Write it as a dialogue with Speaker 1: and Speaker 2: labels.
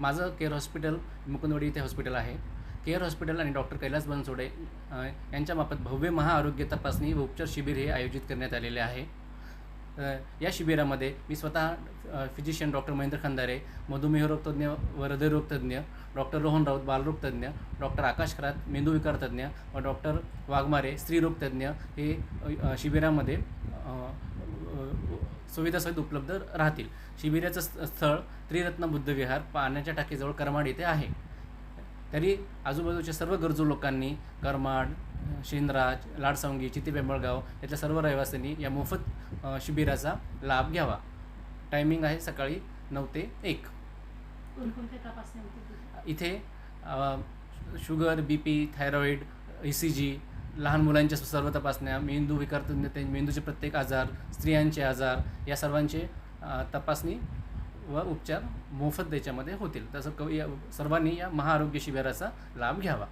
Speaker 1: माझं care hospital Mukundwadi इथे hospital आहे. केअर हॉस्पिटल आणि डॉक्टर कैलास बनसोडे यांच्या यांच्यामार्फत भव्य महाआरोग्य तपासणी व उपचार शिबिर हे आयोजित करण्यात आलेले आहे. या शिबिरामध्ये मी स्वतः फिजिशियन डॉक्टर महेंद्र खंदारे मधुमेह रोगतज्ञ व हृदयरोगतज्ञ डॉक्टर रोहन राऊत बालरोगतज्ञ डॉक्टर आकाश खरात मेंदूविकार तज्ज्ञ व डॉक्टर वाघमारे स्त्रीरोगतज्ञ हे शिबिरामध्ये अ, सुविधासहित उपलब्ध राहतील. शिबिराचं स्थळ त्रिरत्न बुद्धविहार पाण्याच्या टाकीजवळ करमाड येथे आहे. तरी आजूबाजूच्या सर्व गरजू लोकांनी करमाड शेंद्राज लाडसावंगी चित्ती बेंबळगाव यातल्या सर्व रहिवाशांनी या मोफत शिबिराचा लाभ घ्यावा. टायमिंग आहे सकाळी नऊ ते एक? इथे sugar B P thyroid E C G लहान मुलांच्या सर्व तपासण्या मेंदू विकार तज्ञ ते मेंदूचे प्रत्येक आजार स्त्रियांचे आजार या सर्वांचे तपासणी व उपचार मोफत त्याच्यामध्ये होतील. तसं क या सर्वांनी या महाआरोग्य शिबिराचा लाभ घ्यावा.